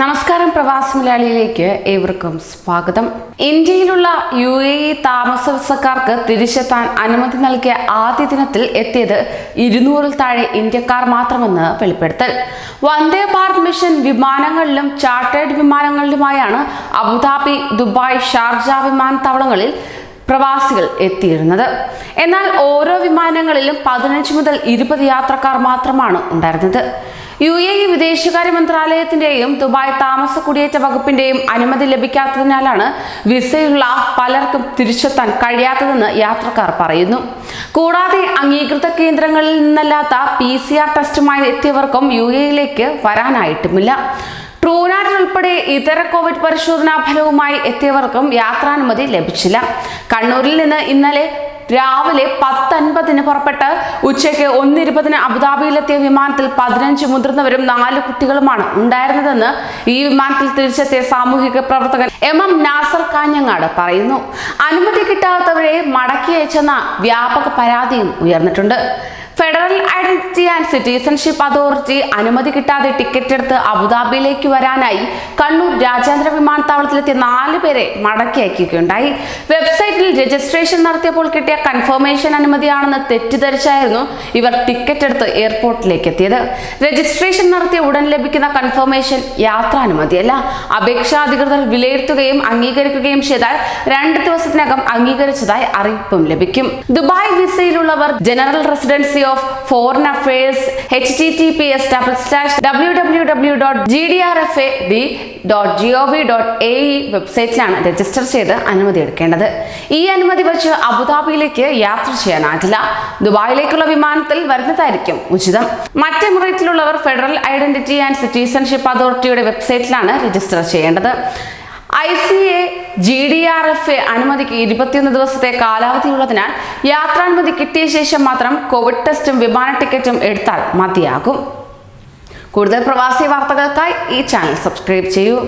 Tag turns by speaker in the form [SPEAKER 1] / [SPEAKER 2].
[SPEAKER 1] നമസ്കാരം പ്രവാസി മലയാളിയിലേക്ക് ഏവർക്കും സ്വാഗതം. ഇന്ത്യയിലുള്ള യു എ ഇ താമസ വിസക്കാർക്ക് തിരിച്ചെത്താൻ അനുമതി നൽകിയ ആദ്യ ദിനത്തിൽ എത്തിയത് ഇരുന്നൂറിൽ താഴെ ഇന്ത്യക്കാർ മാത്രമെന്ന് വെളിപ്പെടുത്തൽ. വന്ദേ ഭാരത് മിഷൻ വിമാനങ്ങളിലും ചാർട്ടേഡ് വിമാനങ്ങളിലുമായാണ് അബുദാബി ദുബായ് ഷാർജ വിമാനത്താവളങ്ങളിൽ പ്രവാസികൾ എത്തിയിരുന്നത്. എന്നാൽ ഓരോ വിമാനങ്ങളിലും പതിനഞ്ച് മുതൽ ഇരുപത് യാത്രക്കാർ മാത്രമാണ് ഉണ്ടായിരുന്നത്. യു എ ഇ വിദേശകാര്യ മന്ത്രാലയത്തിന്റെയും ദുബായ് താമസ കുടിയേറ്റ വകുപ്പിന്റെയും അനുമതി ലഭിക്കാത്തതിനാലാണ് വിസയുള്ള പലർക്കും തിരിച്ചെത്താൻ കഴിയാത്തതെന്ന് യാത്രക്കാർ പറയുന്നു. കൂടാതെ അംഗീകൃത കേന്ദ്രങ്ങളിൽ നിന്നല്ലാത്ത പി സി ആർ ടെസ്റ്റുമായി എത്തിയവർക്കും യു എയിലേക്ക് വരാനായിട്ടുമില്ല. ട്രൂനാറ്റ് ഉൾപ്പെടെ ഇതര കോവിഡ് പരിശോധനാ ഫലവുമായി എത്തിയവർക്കും യാത്രാനുമതി ലഭിച്ചില്ല. കണ്ണൂരിൽ നിന്ന് ഇന്നലെ രാവിലെ പത്തൻപതിന് പുറപ്പെട്ട് ഉച്ചയ്ക്ക് ഒന്നിരുപതിന് അബുദാബിയിലെത്തിയ വിമാനത്തിൽ പതിനഞ്ച് മുതിർന്നവരും നാല് കുട്ടികളുമാണ് ഉണ്ടായിരുന്നതെന്ന് ഈ വിമാനത്തിൽ തിരിച്ചെത്തിയ സാമൂഹിക പ്രവർത്തകൻ എം എം നാസർ കാഞ്ഞങ്ങാട് പറയുന്നു. അനുമതി കിട്ടാത്തവരെ മടക്കി അയച്ചെന്ന വ്യാപക പരാതിയും ഉയർന്നിട്ടുണ്ട്. Federal identity and citizenship authority അനുമതി കിട്ടാതെ ടിക്കറ്റ് എടുത്ത് അബുദാബിയിലേക്ക് വരാനായി കണ്ണൂർ രാജ്യാന്തര വിമാനത്താവളത്തിലെത്തിയ നാല് പേരെ മടക്കി അയക്കുകയുണ്ടായി വെബ്സൈറ്റിൽ രജിസ്ട്രേഷൻ നടത്തിയപ്പോൾ കിട്ടിയ കൺഫർമേഷൻ അനുമതിയാണെന്ന് തെറ്റിദ്ധരിച്ചായിരുന്നു ഇവർ ടിക്കറ്റ് എടുത്ത് എയർപോർട്ടിലേക്ക് എത്തിയത്. രജിസ്ട്രേഷൻ നടത്തിയ ഉടൻ ലഭിക്കുന്ന കൺഫർമേഷൻ യാത്രാനുമതിയല്ല അപേക്ഷാ അധികൃതർ വിലയിരുത്തുകയും അംഗീകരിക്കുകയും ചെയ്താൽ രണ്ട് ദിവസത്തിനകം അംഗീകരിച്ചതായി അറിയിപ്പും ലഭിക്കും. Dubai വിസയിലുള്ളവർ general residency of foreign affairs H T T P S double slash W W W dot G D R F A D dot G O V dot A E വെബ്സൈറ്റിലാണ് register ചെയ്ത് അനുമതി എടുക്കേണ്ടത്. ഈ അനുമതി വെച്ച് അബുദാബിയിലേക്ക് യാത്ര ചെയ്യാനാകില്ല ദുബായിലേക്കുള്ള വിമാനത്തിൽ വരുന്നതായിരിക്കും ഉചിതം. മറ്റ് എമിറേറ്റിലുള്ളവർ ഫെഡറൽ ഐഡന്റിറ്റി ആൻഡ് സിറ്റിസൺഷിപ്പ് അതോറിറ്റിയുടെ വെബ്സൈറ്റിലാണ് രജിസ്റ്റർ ചെയ്യേണ്ടത്. I C A G D R F A അനുമതിക്ക് ഇരുപത്തിയൊന്ന് ദിവസത്തെ കാലാവധിയുള്ളതിനാൽ യാത്രാനുമതി കിട്ടിയ ശേഷം മാത്രം കോവിഡ് ടെസ്റ്റും വിമാന ടിക്കറ്റും എടുത്താൽ മതിയാകും. കൂടുതൽ പ്രവാസി വാർത്തകൾക്കായി ഈ ചാനൽ സബ്സ്ക്രൈബ് ചെയ്യൂ.